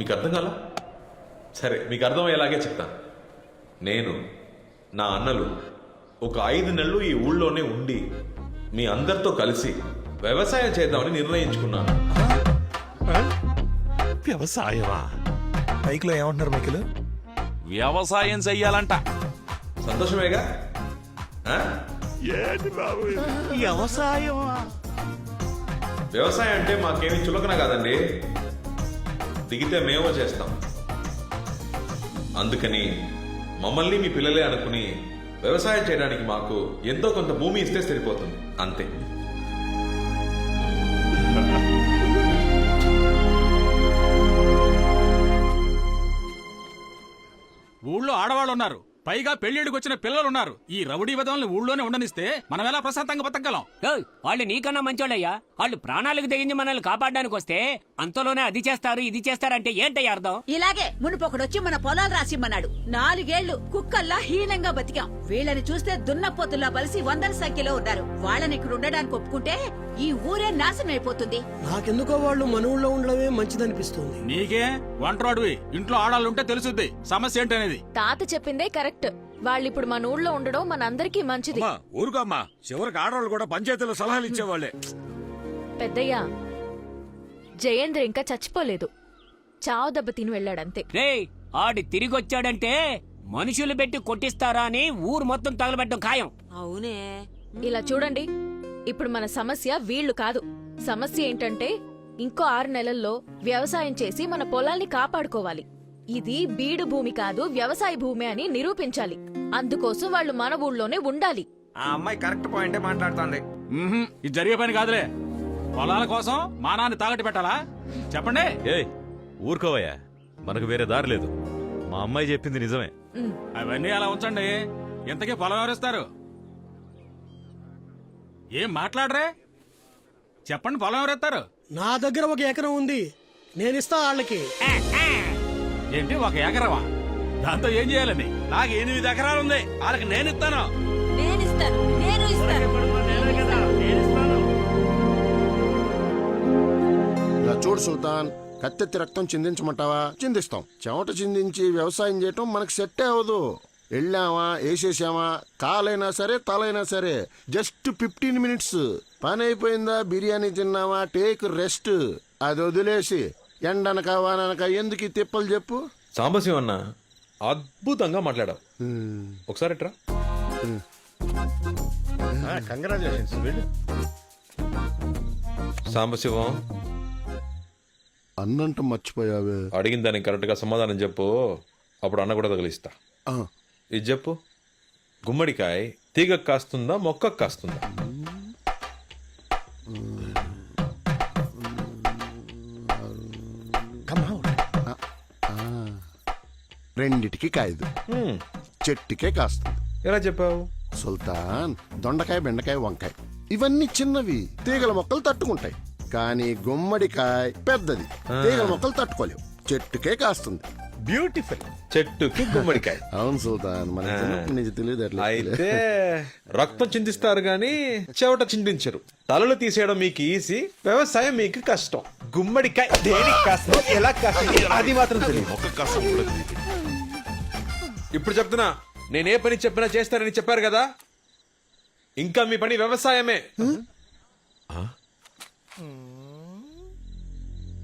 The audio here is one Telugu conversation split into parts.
మీకు అర్థం కాలా? సరే మీకు అర్థమయ్యేలాగే చెప్తాను నేను నా అన్నలు ఒక ఐదు నెలలు ఈ ఊళ్ళోనే ఉండి మీ అందరితో కలిసి వ్యవసాయం చేద్దామని నిర్ణయించుకున్నాను. వ్యవసాయమా? మైక్లో ఏమంటున్నారు మైకిల్? వ్యవసాయం చెయ్యాలంట. సంతోషమేగా? ఆ? వ్యవసాయం అంటే మాకేమీ చులకన కాదండి. దిగితే మేమో చేస్తాం. అందుకని మమ్మల్ని మీ పిల్లలే అనుకుని వ్యవసాయం చేయడానికి మాకు ఎంతో కొంత భూమి ఇస్తే సరిపోతుంది. అంతే. ఊళ్ళో ఆడవాళ్ళు ఉన్నారు పైగా పెళ్ళిడికి వచ్చిన పిల్లలు ఉన్నారు ఈ రౌడీ విధంగా ఊళ్ళోనే ఉండనిస్తే మనం ఎలా ప్రశాంతంగా బతకగలం? ఏయ్, వాళ్ళు నీకన్నా మంచోళ్ళయ్యా. వాళ్ళు ప్రాణాలకు తెగించి మనల్ని కాపాడడానికి వస్తే అంతలోనే అది చేస్తారు ఇది చేస్తారంటే ఏంటయ్యా అర్థం? ఇలాగే మునుపొకడొచ్చి మన పొలాలు రాసిమ్మన్నాడు. నాలుగేళ్ళు కుక్కల్లా హీనంగా బతికాం. వీళ్ళని చూస్తే దున్నపోతుల్లా బలిసి వందల సంఖ్యలో ఉన్నారు. వాళ్ళని ఇక్కడ ఉండడానికి ఒప్పుకుంటే ఈ ఊరే నాశనం అయిపోతుంది. నాకెందుకో వాళ్ళు మన ఊళ్ళో ఉండడమే మంచిదనిపిస్తుంది. నీకే వంటరాడువి. ఇంట్లో ఆడాలుంటే తెలుసుద్ది. సమస్య ఏంటనేది? తాత చెప్పిందే కరెక్ట్. వాళ్ళిప్పుడు మన ఊళ్ళో ఉండడం మనందరికీ మంచిది. అమ్మా ఊరుకోమ్మా. చివరికి ఆడవాళ్ళు కూడా పంచాయతీలో సలహాలు ఇచ్చేవాళ్ళే. పెద్దయ్య జయేంద్ర ఇంకా చచ్చిపోలేదు. చావు దెబ్బ తిని వెళ్ళాడంతే. రే ఆడి తిరిగొచ్చాడంటే మనుషులు పెట్టి కొట్టిస్తారా అని ఊరు మొత్తం తగలబెట్టడం ఖాయం. అవునే. ఇలా చూడండి ఇప్పుడు మన సమస్య వీళ్ళు కాదు. సమస్య ఏంటంటే ఇంకో ఆరు నెలల్లో వ్యవసాయం చేసి మన పొలాల్ని కాపాడుకోవాలి. ఇది బీడు భూమి కాదు వ్యవసాయ భూమి అని నిరూపించాలి. అందుకోసం వాళ్ళు మన ఊళ్ళోనే ఉండాలి. ఆ అమ్మాయి కరెక్ట్ పాయింటే మాట్లాడుతుంది. ఇది జరిగే పని కాదులే. పొలాల కోసం మానాన్ని తాగట్టు పెట్టాలా? చెప్పండి. ఏయ్ ఊరుకోవయ్యా. మనకు వేరే దారి లేదు. మా అమ్మాయి చెప్పింది నిజమే. అవన్నీ అలా ఉంచండి. ఇంతకీ పొలం ఎవరిస్తారు? ఏం మాట్లాడరే? చెప్పండి పొలం ఎవరెత్తారు నా దగ్గర ఒక ఎకరం ఉంది. నేనిస్తా వాళ్ళకి. ఏంటి ఒక ఎకరమా? దాంతో ఏం చేయాలని నాకు ఎనిమిది ఎకరాలు ఉంది వాళ్ళకి నేను ఇస్తాను. నేనిస్తాను నేను ఇస్తాను. చూడు సుల్తాన్ కత్తెత్తి రక్తం చిందించమంటావా? చిందిస్తాం. చెమట చిందించి వ్యవసాయం చేయటం మనకు సెట్ అవ్వదు. వెళ్ళామా వేసేసామా? కాలైనా సరే తలైనా సరే. Just fifteen minutes. పని అయిపోయిందా? బిర్యానీ తిన్నామా టేక్ రెస్ట్. అది వదిలేసి. ఎండనక వాననక ఎందుకు ఈ తిప్పలు చెప్పు? సాంబశివం అన్న అద్భుతంగా మాట్లాడావు. ఒకసారి ఎట్రా కంగ్రాచులేషన్స్ సాంబశివం అన్నంట మర్చిపోయావే. అడిగిన దానికి కరెక్ట్గా సమాధానం చెప్పు. అప్పుడు అన్న కూడా తగిలిస్తా. ఆ, ఇది చెప్పు. గుమ్మడికాయ తీగ కాస్తుందా మొక్క కాస్తుందా? రెండిటికి కాయదు. హ్మ్, చెట్టుకే కాస్తుంది. ఎలా చెప్పావు? సుల్తాన్ దొండకాయ బెండకాయ వంకాయ. ఇవన్నీ చిన్నవి. తీగల మొక్కలు తట్టుకుంటాయి. కానీ గుమ్మడికాయ పెద్దది. తీగల మొక్కలు తట్టుకోలేవు. చెట్టుకే కాస్తుంది. బ్యూటిఫుల్. చెట్టుకి గుమ్మడికాయ. అవును సుల్తాన్ మన చిన్నప్పటి నుంచి తెలియదు అట్లా. అయితే రక్తం చిందిస్తారు గాని చెవట చిందించరు. తలలు తీసేయడం మీకు ఈజీ వ్యవసాయం మీకు కష్టం. గుమ్మడికాయ దేనికి కాస్తుంది ఎలా కాస్తుంది అది మాత్రం తెలియదు. కష్టం. ఇప్పుడు చెప్తున్నా నేనే పని చెప్పినా చేస్తారని చెప్పారు కదా? ఇంకా మీ పని వ్యవసాయమే.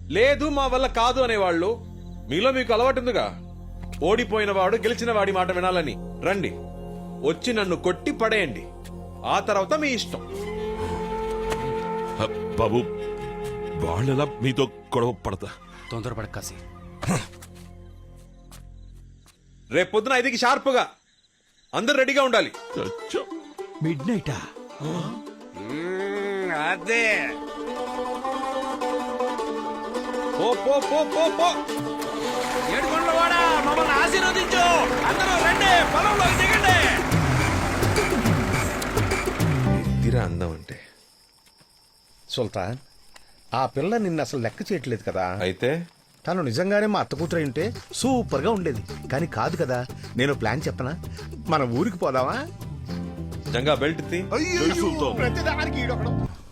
లేదు మా వల్ల కాదు అనేవాళ్ళు. మీలో మీకు అలవాటు ఉందిగా ఓడిపోయిన వాడు గెలిచిన వాడి మాట వినాలని. రండి. వచ్చి నన్ను కొట్టి పడేయండి. ఆ తర్వాత మీ ఇష్టం. బాబు వాళ్ళెలా మీతో గొడవ పడతా. తొందరపడ కాసి రేపు పొద్దున ఐదుకి షార్ప్గా. అందరు రెడీగా ఉండాలి. మిడ్ నైటా? అదే. పో పో పో పో. పో ఏడుకొండల వాడా మమ్మల్ని ఆశీర్వదించు. అందరూ రండి పొలంలోకి దిగండి. తీరా అందం అంటే. సుల్తాన్ ఆ పిల్ల నిన్ను అసలు లెక్క చేయట్లేదు కదా. అయితే? తను నిజంగానే మా అత్త కూతురు ఉంటే సూపర్గా ఉండేది. కానీ కాదు కదా నేను ప్లాన్ చెప్పనా మన ఊరికి పోదామా? జంగా బెల్ట్ తీ. ప్రతిదానికి ఈడొకడు.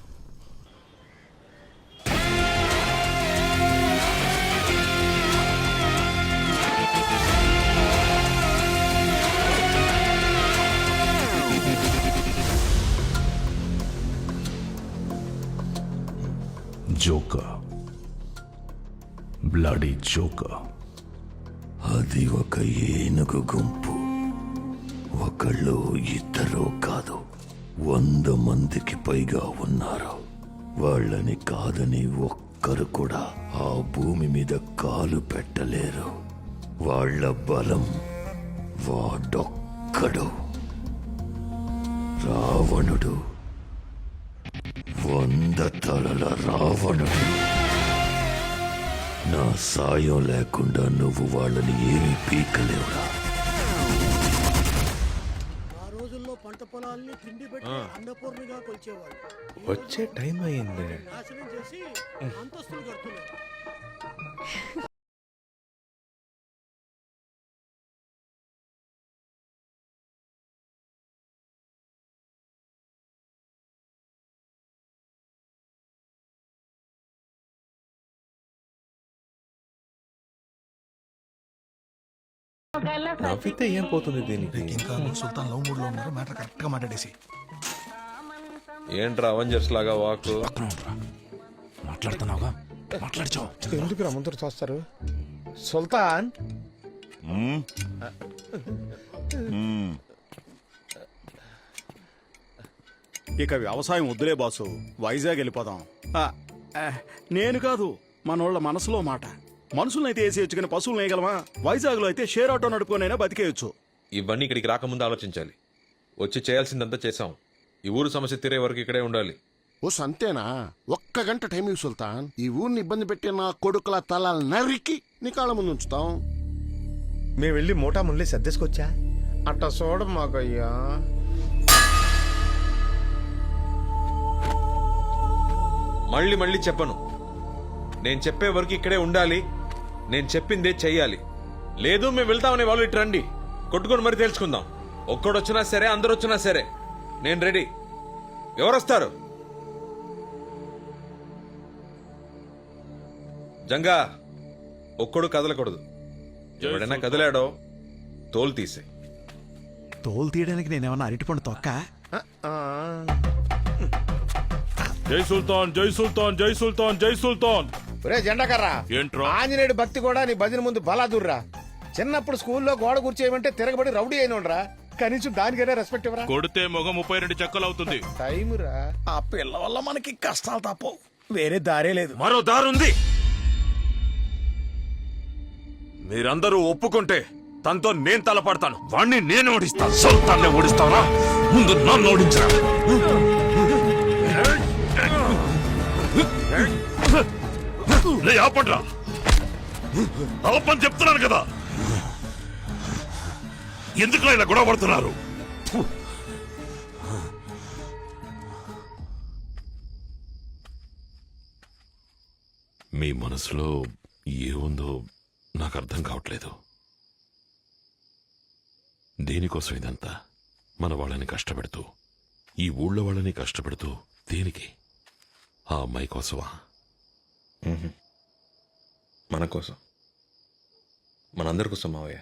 జోకా బ్లడీ జోకా అది ఒక ఏనుగు గుంపు. ఒకళ్ళు ఇద్దరు కాదు. వంద మందికి పైగా ఉన్నారు. వాళ్ళని కాదని ఒక్కరు కూడా ఆ భూమి మీద కాలు పెట్టలేరు. వాళ్ళ బలం వాడొక్కడు. రావణుడు వంద తలల రావణుడు. నా సాయం లేకుండా నువ్వు వాళ్ళని ఏమీ పీకలేవురా. ఆ రోజుల్లో పంట పొలాల్ని తిండి పెట్టి అన్నపూర్ణగా వచ్చే టైం అయింది. నాశనం చేసి అంతస్తులు కడుతున్నారు. నవ్వితే ఏం పోతుంది దీనికి? ఇంకా సుల్తాన్ లవ్ మూడ్లో ఉన్నారు? మ్యాటర్ కరెక్ట్గా మాట్లాడేసి. ఏంట్రా అవెంజర్స్ లాగా వాక్? మాట్లాడుతున్నావుగా? మాట్లాడుచో. ఎందుకు రమ్మందరు చూస్తారు? సుల్తాన్? ఇక వ్యవసాయం వద్దులే బాసు. వైజాగ్ వెళ్ళిపోదాం. ఆ, ఆ, నేను కాదు మనోళ్ళ మనసులో మాట. మనుషులనైతే వేసేయచ్చు కానీ పశువులు వేయగలమా? వైజాగ్లో అయితే షేర్ ఆటో నడుపుకొనైనా బతికేయచ్చు. ఇవన్నీ ఇక్కడికి రాకముందు ఆలోచించాలి. వచ్చి చేయాల్సిందంతా చేసాం ఈ ఊరు సమస్య తీరే వరకు ఇక్కడే ఉండాలి. ఓ సంతేనా? ఒక్క గంట టైం ఇవ్వు సుల్తాన్. ఈ ఊరిని ఇబ్బంది పెట్టి నా కొడుకుల తలాలు నరికి నీ కాళ్ళ ముందు ఉంచుతాం. మేము వెళ్ళి మోటా ముల్లి సర్దేసుకొచ్చా? అట్ట చూడ మాకయ్యా. మళ్ళీ మళ్ళీ చెప్పను. నేను చెప్పే వరకు ఇక్కడే ఉండాలి. నేను చెప్పిందే చెయ్యాలి. లేదు మేము వెళ్తామనే వాళ్ళు ఇటు రండి. కొట్టుకొని మరి తెలుసుకుందాం ఒక్కడు వచ్చినా సరే అందరు వచ్చినా సరే. నేను రెడీ. ఎవరు వస్తారు జంగా ఒక్కడు కదలకూడదు. ఎవడైనా కదిలాడో తోలు తీసే. తోలు తీయడానికి నేనేమన్నా అరటిపండు తొక్క? జై సుల్తాన్ జై సుల్తాన్ జై సుల్తాన్ జై సుల్తాన్. ఒరే జెండాకర్రా ఏంట్రా? ఆంజనేయుడు భక్తి కూడా నీ భజన ముందు బలాదుర్రా. చిన్నప్పుడు స్కూల్లో గోడ కూర్చేయమంటే తిరగబడి రౌడీ అయినోడ్రా. కనీసం దానికైనా రెస్పెక్ట్ ఇవ్వరా? కొడితే మొగం ముప్పై రెండు చెక్కలు అవుతుంది. టైం రా ఆ పిల్ల వల్ల మనకి కష్టాలు తప్పవు. వేరే దారే లేదు. మరో దారుంది. మీరందరూ ఒప్పుకుంటే తనతో నేను తలపడతాను. వాణ్ణి నేను ఓడిస్తాను. సుల్తాన్ని ఓడిస్తానా ముందు నన్ను ఓడించరా? లే ఆపండ్రా. ఆపని చెప్తున్నాను కదా. ఎందుకు ఇలా గొడవ పడుతున్నారు? మీ మనసులో ఏముందో నాకు అర్థం కావట్లేదు. దేనికోసం ఇదంతా? మన వాళ్ళని కష్టపెడుతూ ఈ ఊళ్ళో వాళ్ళని కష్టపెడుతూ దేనికి? ఆ అమ్మాయి కోసమా? మన కోసం. మనందరి కోసం మావయ్య.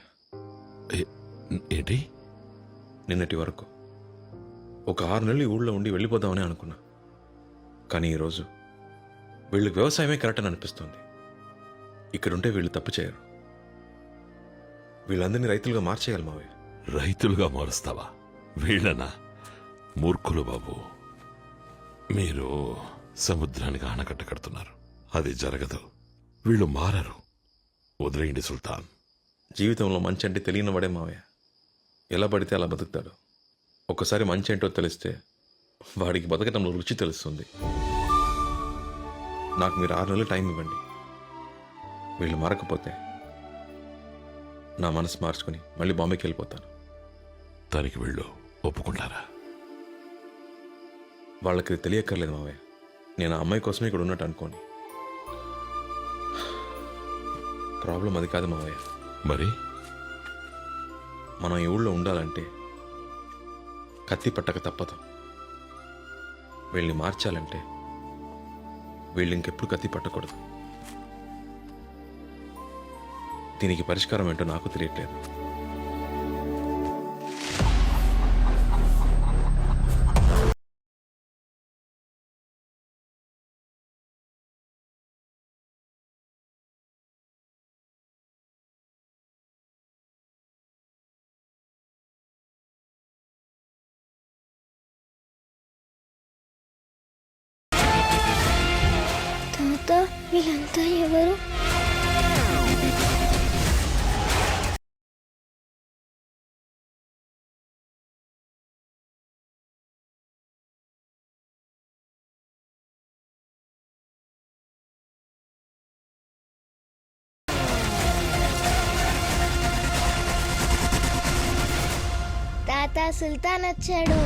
ఏ- ఏంటి? నిన్నటి వరకు. ఒక ఆరు నెలలు ఊళ్ళో ఉండి వెళ్ళిపోదామని అనుకున్నా. కానీ ఈరోజు వీళ్ళకి వ్యవసాయమే కరెక్ట్ అని అనిపిస్తుంది. ఇక్కడుంటే వీళ్ళు తప్పు చేయరు. వీళ్ళందరినీ రైతులుగా మార్చేయాలి మావయ్య. రైతులుగా మారుస్తావా? వీళ్ళనా? మూర్ఖులు బాబు. మీరు సముద్రానికి ఆనకట్ట కడుతున్నారు. అది జరగదు. వీళ్ళు మారరు. వదిలేయండి సుల్తాన్. జీవితంలో మంచి అంటే తెలియని వాడే మావయ్య. ఎలా పడితే అలా బతుకుతాడు. ఒక్కసారి మంచి ఏంటో తెలిస్తే వాడికి బతకటంలో రుచి తెలుస్తుంది. నాకు మీరు ఆరు నెలలు టైం ఇవ్వండి. వీళ్ళు మారకపోతే నా మనసు మార్చుకుని మళ్ళీ బాంబేకి వెళ్ళిపోతాను. దానికి వీళ్ళు ఒప్పుకుంటారా? వాళ్ళకి తెలియక్కర్లేదు మావయ్య. నేను ఆ అమ్మాయి కోసమే ఇక్కడ ఉన్నట్టు అనుకోని. ప్రాబ్లం అది కాదు మావయ్య. మరి? మనం ఈ ఊళ్ళో ఉండాలంటే కత్తి పట్టక తప్పదు. వీళ్ళని మార్చాలంటే వీళ్ళు ఇంకెప్పుడు కత్తి పట్టకూడదు. దీనికి పరిష్కారం ఏంటో నాకు తెలియట్లేదు. వీళ్ళంతా ఎవరు? తాత సుల్తాన్ వచ్చాడు.